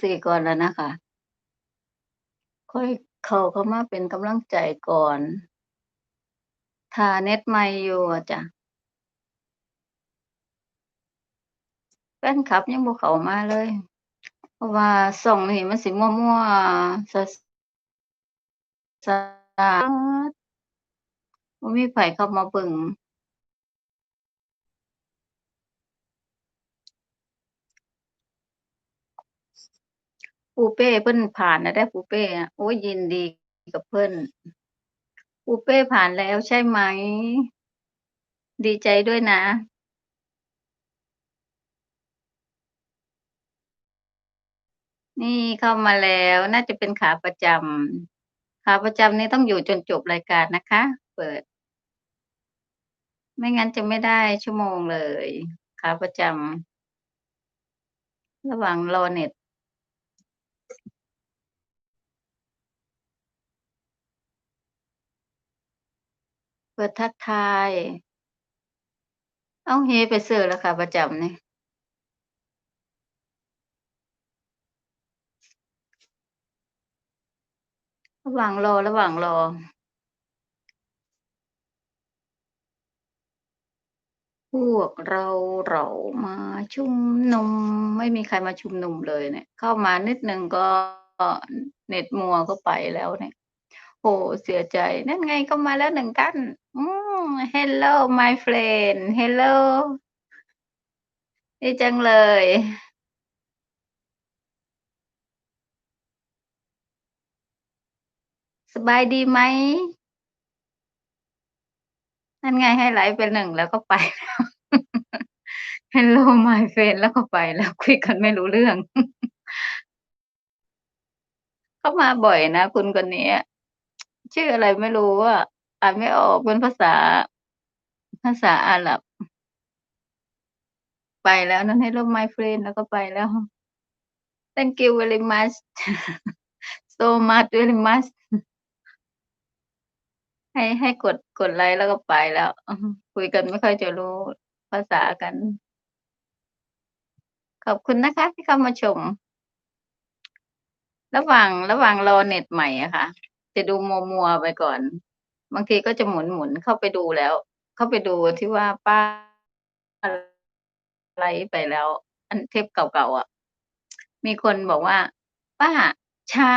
สี่ก่อนแล้วนะคะค่อยเขาเข้ามาเป็นกำลังใจก่อนถ้าเน็ตใหม่อยู่จ้ะแฟนคลับยังบ่เขามาเลย เพราะว่าช่งนี้มันสิมั่วๆซะซ่าบ่มีไผ่เข้ามาเบิ่ง ปูเป้เพิ่นผ่านแล้วเด้ปูเป้โอ๊ยยินดีกับเพิ่นปูเป้ผ่านแล้วใช่ไหม?ดีใจด้วยนะนี่เข้ามาแล้วน่าจะเป็นขาประจำขาประจำนี่ต้องอยู่จนจบรายการนะคะ เปิด ไม่งั้นจะไม่ได้ชั่วโมงเลย ขาประจำระหว่างรอเน็ต เปิดทักทายอ้าเฮไปเซิร์ชแล้วขาประจำนี่ระหว่างรอระหว่างรอ พวกเราเรามาชุมนุม ไม่มีใครมาชุมนุมเลยเนี่ย เข้ามานิดหนึ่งก็เน็ตมัวก็ไปแล้วเนี่ย โอ้เสียใจ นั่นไงเข้ามาแล้ว1ท่านอืม Hello my friend Hello ดีจังเลย สบายดีไหม?นั่นไงให้ไลก์ไป1แล้วก็ไปแล้ว Hello my friend แล้วก็ไปแล้วคุยกันไม่รู้เรื่อง เข้ามาบ่อยนะคุณคนนี้ ชื่ออะไรไม่รู้อะอ่านไม่ออกเป็นภาษา ภาษาอาหรับ ไปแล้วนั่น Hello my friend แล้วก็ไปแล้ว Thank you very much so much very much ให้ให้กดกดไลก์แล้วก็ไปแล้ว คุยกันไม่ค่อยจะรู้ภาษากัน ขอบคุณนะคะที่เข้ามาชม ระหว่างระหว่างรอเน็ตใหม่อะค่ะ จะดูมัวๆไปก่อน บางทีก็จะหมุนๆเข้าไปดูแล้ว เข้าไปดูที่ว่าป้าไลก์ไปแล้ว อันเทปเก่าๆอะ มีคนบอกว่า"ป้าช้า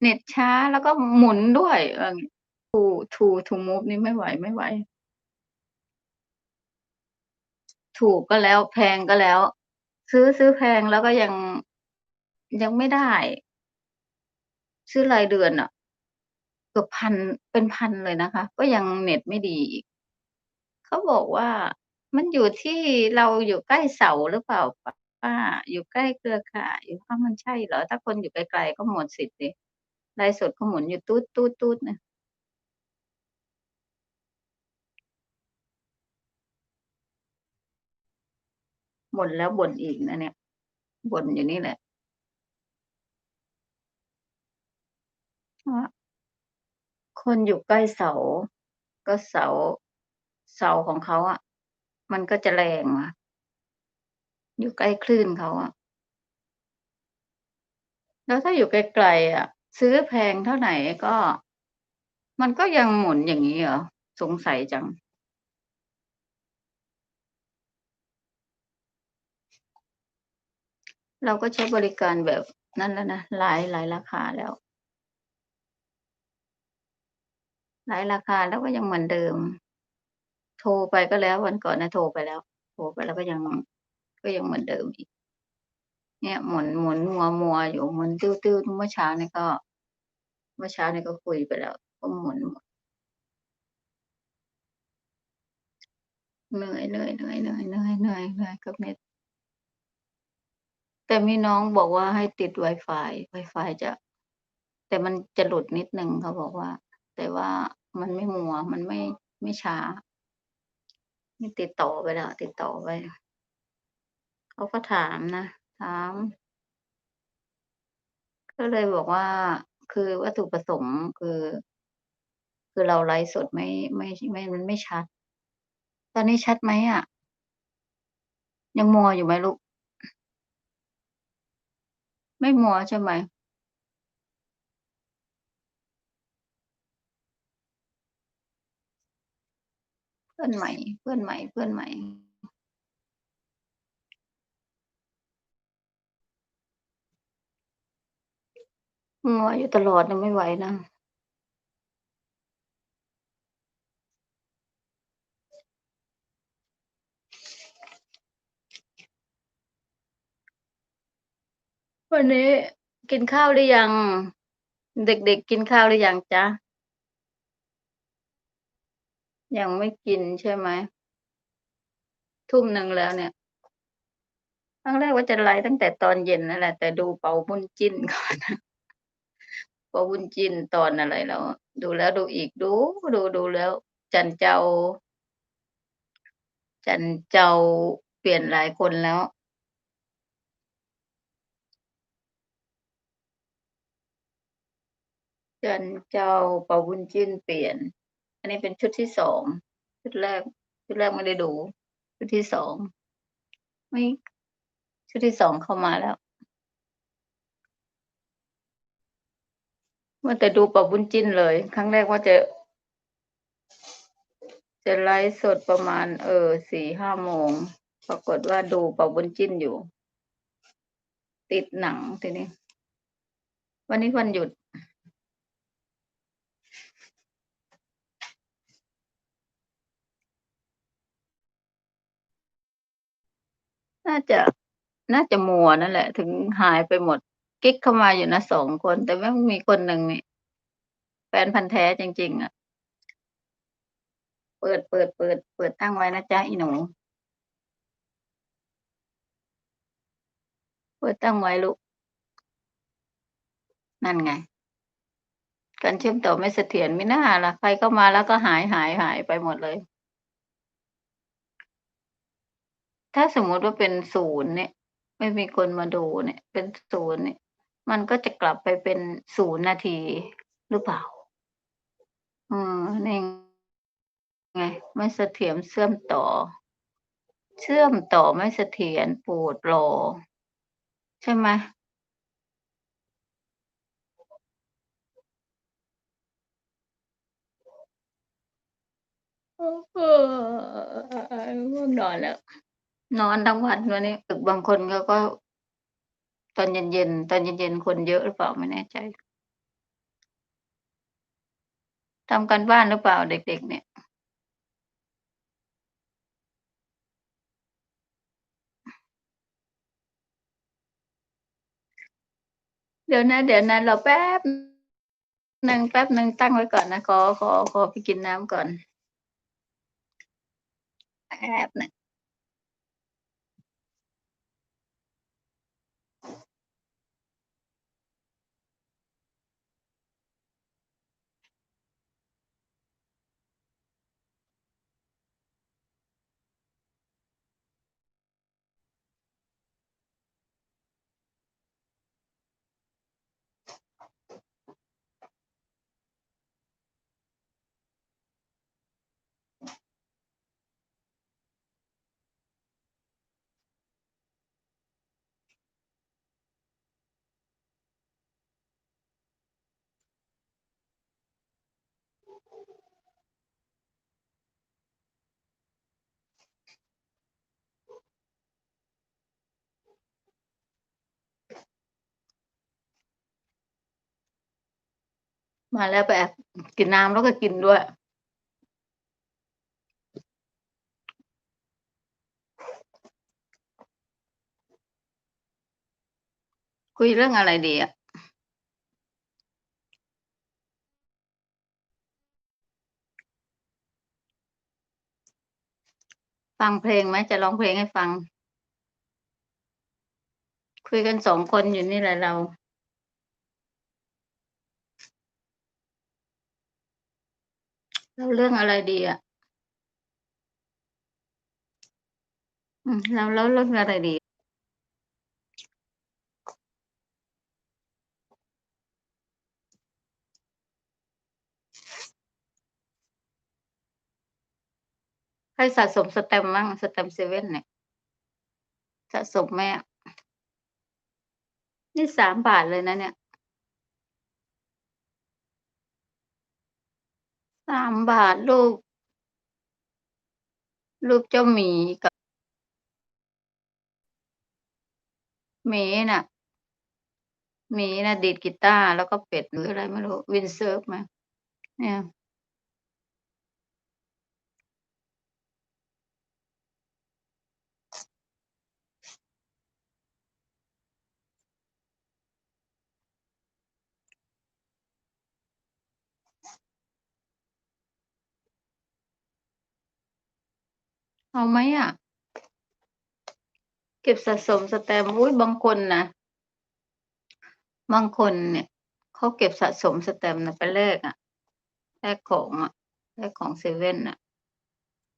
เน็ตช้าแล้วก็หมุนด้วย"ว่างี้ To to to move นี่ไม่ไหวไม่ไหว ถูกก็แล้วแพงก็แล้ว ซื้อซื้อแพงแล้วก็ยังยังไม่ได้ ซื้อรายเดือนอะ เกือบ1,000เป็น1,000เลยนะคะ ก็ยังเน็ตไม่ดีอีกเขาบอกว่ามันอยู่ที่เราอยู่ใกล้เสาหรือเปล่าป้าอยู่ใกล้เครือข่ายอ้ามันใช่เหรอ?ถ้าคนอยู่ไกลๆก็หมดสิทธิ์สิไลฟ์สดก็หมุนอยู่ตูดๆๆน่ะบ่นแล้วบ่นอีกนะเนี่ยบ่นอยู่นี่แหละ คนอยู่ใกล้เสา ก็เสา เสาของเขาอะมันก็จะแรงอะอยู่ใกล้คลื่นเขาอะแล้วถ้าอยู่ไกลๆอะซื้อแพงเท่าไหนก็ มันก็ยังหมุนอย่างงี้เหรอ?สงสัยจังเราก็ใช้บริการแบบนั้นแล้วนะหลายหลายราคาแล้ว หลายราคาแล้วก็ยังเหมือนเดิม โทรไปก็แล้ววันก่อนนะโทรไปแล้ว โทรไปแล้วก็ยังก็ยังเหมือนเดิมอีก เนี่ยหมุนหมุนมัวๆอยู่หมุนติ้วๆเมื่อเช้านี้ก็ เมื่อเช้านี้ก็คุยไปแล้ว ก็หมุนๆเหนื่อยๆๆๆๆๆกับเน็ตแต่มีน้องบอกว่าให้ติดวายฟายวายฟจะ แต่มันจะหลุดนิดหนึ่งเขาบอกว่า แต่ว่า มันไม่มัว มันไม่ไม่ช้านี่ติดต่อไปแล้ว ติดต่อไปเขาก็ถามนะ ถาม ก็เลยบอกว่าคือวัตถุประสงค์คือ คือเราไลฟ์สดไม่ไม่ไม่มันไม่ชัด ตอนนี้ชัดไหมอะ?ยังมัวอยู่ไหมลูก?ไม่มัวใช่ไหม พื่อนใหม่ เพื่อนใหม่ เพื่อนใหม่มัวอยู่ตลอดนะไม่ไหวนะวันนี้กินข้าวหรือยัง เด็กๆกินข้าวหรือยังจ๊ะ? ยังไม่กินใช่ไหม?ทุ่มหนึ่งแล้วเนี่ยครั้งแรกว่าจะไลฟ์ตั้งแต่ตอนเย็นนั่นแหละ แต่ดูเป๋าบุญจิ้นก่อนเป๋าบุญจิ้นตอนอะไรแล้ว ดูแล้วดูอีกดู ดูๆแล้ว จันเจ้า จันเจ้าเปลี่ยนหลายคนแล้วจันเจ้าเป๋าบุญจิ้นเปลี่ยน อันนี้เป็นชุดที่2ชุดแรก ชุดแรกไม่ได้ดู ชุดที่2ไม่ชุดที่2เข้ามาแล้วมัวแต่ดูป๋าบุญจินเลย ครั้งแรกว่าจะ จะไลฟ์สดประมาณ เอ่อ4-5โมงปรากฏว่าดูป๋าบุญจินอยู่ ติดหนังทีนี้ วันนี้วันหยุด น่าจะน่าจะมัวนั่นแหละ ถึงหายไปหมด กิ๊กเข้ามาอยู่นะ2คน แต่ว่ามีคนหนึ่งนี่แฟนพันธ์แท้จริง ๆ อะ เปิดเปิดเปิด เปิดตั้งไว้นะจ๊ะอีหนูเปิดตั้งไว้ลูก นั่นไง การเชื่อมต่อไม่เสถียรมิน่าล่ะ ใครเข้ามาแล้วก็หายหายหายไปหมดเลย ถ้าสมมุติว่าเป็น0เนี่ย ไม่มีคนมาดูเนี่ย เป็น0เนี่ย มันก็จะกลับไปเป็น0นย์นาทีหรือเปล่า?เออนี่ไงไม่เสถียรเชื่อมต่อ เชื่อมต่อไม่เสถียรปรดรอใช่ไหม?เออง่วงนอนแล้ว นอนทั้งวันวันนี้ตึกบางคนเขาก็ ตอนเย็นๆตอนเย็นๆคนเยอะหรือเปล่าไม่แน่ใจทำการบ้านหรือเปล่าเด็ก ๆ เนี่ย?เดี๋ยวนะเดี๋ยวนะเรอแป๊บหนึ่งแป๊บหนึ่งตั้งไว้ก่อนนะขอขอขอไปกินน้ำก่อนแป๊บหนึ่ง มาแล้วไปแอบกินน้ำแล้วก็กินด้วย คุยเรื่องอะไรดีอะ?ฟังเพลงไหมจะร้องเพลงให้ฟัง คุยกัน2คนอยู่นี่แหละเรา เล่าเรื่องอะไรดีอะ?อืมเราเล่าเรื่องอะไรดี?ใครสะสมสแตมป์มั่งสแตมป์เซเว่นเนี่ย สะสมไหมอะ?นี่สามบาทเลยนะเนี่ย สามบาทรูป รูปเจ้าหมีกับหมีน่ะหมีน่ะดีดกีตาร์แล้วก็เป็ดหรืออะไรไม่รู้ วินเซิร์ฟมาเนี่ย เอาไหมอะ?เก็บสะสมสแตมป์อุ๊ยบางคนนะบางคนเนี่ยเขาเก็บสะสมสแตมป์นะไปแลกอะแลกของอะแลกของเซเว่นน่ะ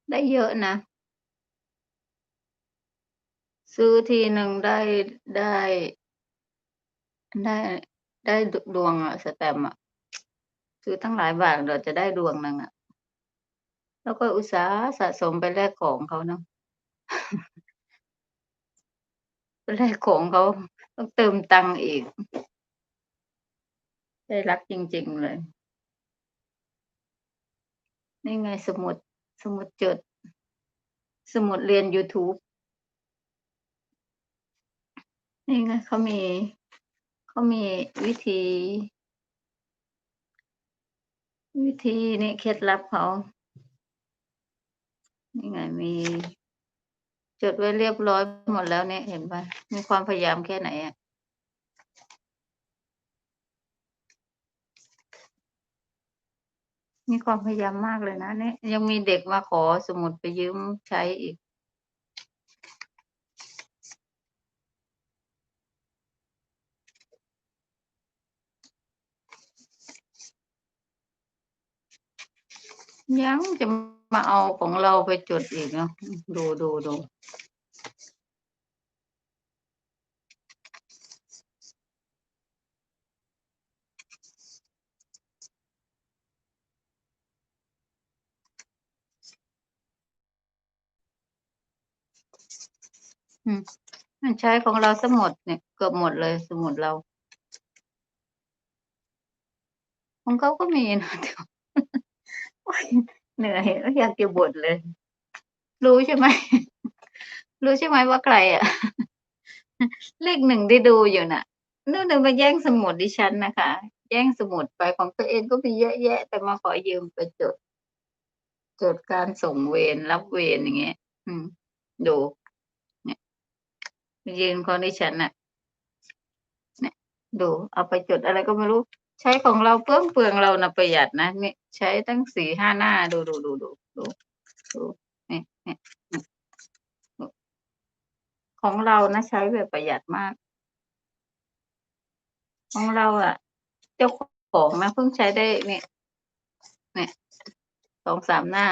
ได้เยอะนะ ซื้อทีหนึ่งได้ได้ ได้ได้ดวงอะสแตมป์อะซื้อตั้งหลายบาทกว่าจะได้ดวงหนึ่งอะ แล้วก็อุตสาห์สะสมไปแลกของเขาเนาะไปแลกของเขาต้องเติมตังค์อีกใจรักจริง ๆ เลย นี่ไงสมุดสมุดจด สมุดเรียนยูทูบนี่ไงเขามีเขามีวิธี วิธีนี่เคล็ดลับเขา นี่ไงมี จดไว้เรียบร้อยหมดแล้วเนี่ยเห็นปล่ามีความพยายามแค่ไหนอะมีความพยายามมากเลยนะเนี่ยยังมีเด็กมาขอสมุดไปยืมใช้อีก ยังจะมาเอาของเราไปจดอีกเนาะอือดูๆๆอืมมันใช้ของเราสียหมดเนี่ย เกือบหมดเลยสมุดเรา ของเขาก็มีนะแต่โอ๊ย เหนื่อยอยอยากจะบ่นเลย รู้ใช่ไหม รู้ใช่ไหมว่าใครอะเลข1ที่ดูอยู่น่ะนู่นน่ะมาแย่งสมุดดิฉันนะคะ แย่งสมุดไปของตัวเองก็มีเยอะแยะ แต่มาขอยืมไปจด จดการส่งเวรรับเวรอย่างเงี้ย อืม ดูเนี่ยมายืมของดิฉันน่ะเนี่ยดู เอาไปจดอะไรก็ไม่รู้ ใช้ของเราเปลืองเราน่ะประหยัดนะนี่ใช้ตั้ง4-5หน้าดูๆๆๆดูดูนี่ๆอืมดูของเรานะใช้แบบประหยัดมาก ของเราอะเจ้าของนะเพิ่งใช้ได้เนี่ยเนี่ย2-3หน้า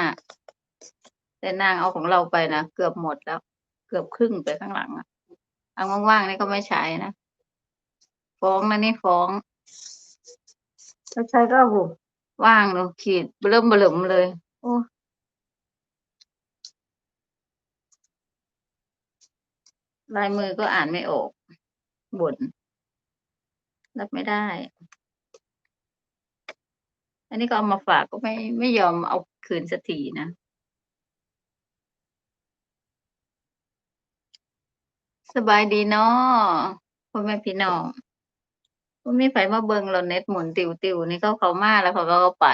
แต่นางเอาของเราไปนะเกือบหมดแล้ว เกือบครึ่งไปข้างหลังอะอันว่างๆนี่ก็ไม่ใช้นะ ฟ้องนะนี่ฟ้อง ถ้าใช้ก็โอ้โฮว่างเนาะขีดเบ้อเริ่มเบ้อเหลิ่มเลย โอ้ลายมือก็อ่านไม่ออกบ่นรับไม่ได้ อันนี้ก็เอามาฝากก็ไม่ไม่ยอมเอาคืนสักทีนะสบายดีเนาะพ่อแม่พี่น้อง บ่มีไผมาเบิงแล้วเน็ตหมุนติ้วนี่เขาเขามาแล้วเขาก็เอาไป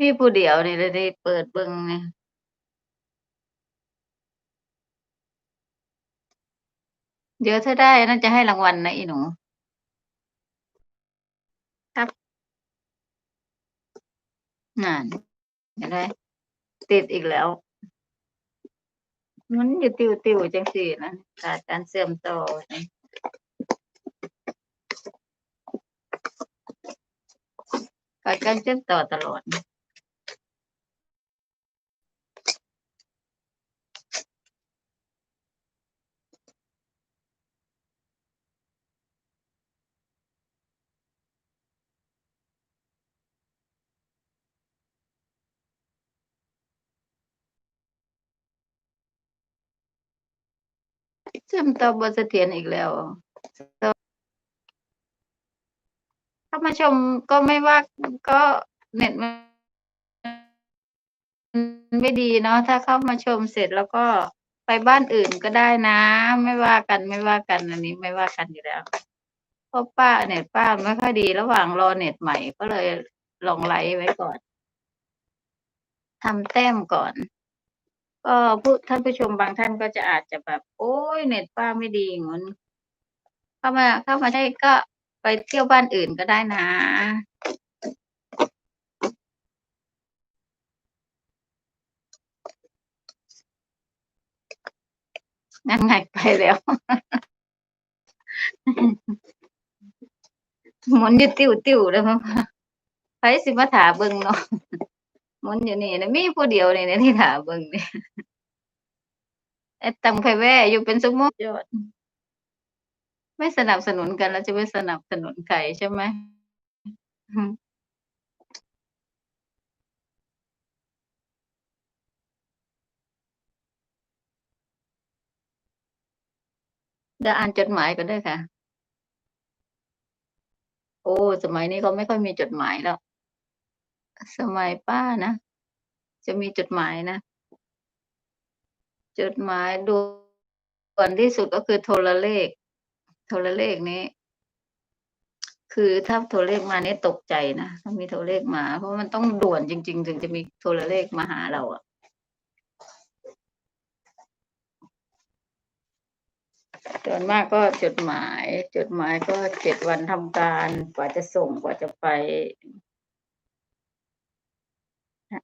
มีผู้เดียวนี่แหละที่เปิดเบิ่งนี่เดี๋ยวถ้าได้นนั้นจะให้รางวัลนะอีหนู ครับนั่นเห็นไหมติดอีกแล้วมุนอยู่ติ้วจังซี้นะขาดการเชื่อมต่อ นี่ขาดการเชื่อมต่อตลอด เชื่อมต่อบ่เสถียรอีกแล้วามาชมก็ไม่ว่าก็เน็ตมันไม่ดีเนาะถ้าเข้ามาชมเสร็จแล้วก็ไปบ้านอื่นก็ได้นะ ไม่ว่ากันไม่ว่ากันอันนี้ไม่ว่ากันอยู่แล้วเพราะป้าเน็ตป้าไม่ค่อยดีระหว่างรอเน็ตใหม่ก็เลยลองไลฟ์ไว้ก่อนทำแต้มก่อน ก็ผู้ท่านผู้ชมบางท่านก็จะอาจจะแบบ โอ้ยเน็ตป้าไม่ดีอย่างนั้นเข้ามาเข้ามาได้ก็ ไปเที่ยวบ้านอื่นก็ได้นะ นั่นไงไปแล้ว หมุนอยู่ติวติวเลยมั้งไปสิมาถาเบิ่งเนาะหมุนอยู่นี่นะมีผู้เดียวนี่นะที่ถาเบิ่งนี่ไอ้ตังไปแว่อยู่เป็นสมมติยอด ไม่สนับสนุนกันแล้วจะไม่สนับสนุนใครใช่ไหมอืมเดี๋ยวอ่านจดหมายก็ได้ค่ะ โอ้ สมัยนี้เขาไม่ค่อยมีจดหมายแล้ว สมัยป้านะ จะมีจดหมายนะ จดหมายด่วนที่สุดก็คือโทรเลข โทรเลขนี้ คือถ้าโทรเลขมาเนี่ยตกใจนะถ้ามีโทรเลขมา เพราะมันต้องด่วนจริง ๆ ถึงจะมีโทรเลขมาหาเราอะส่วนมากก็จดหมาย จดหมายก็เจ็ดวันทำการกว่าจะส่งกว่าจะไป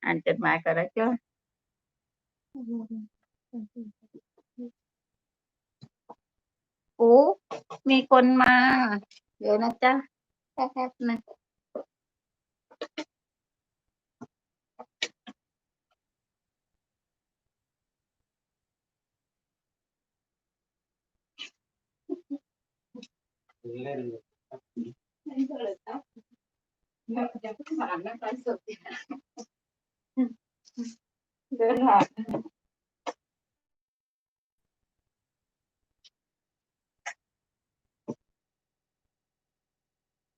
อ่านจดหมายก็แล้วจ้ะโอ้มีคนมา เดี๋ยวนะจ๊ะแป๊บๆนะไม่เลยจ้ะเดี๋ยวเพิ่งผ่านนะไลฟ์สดเดินผ่าน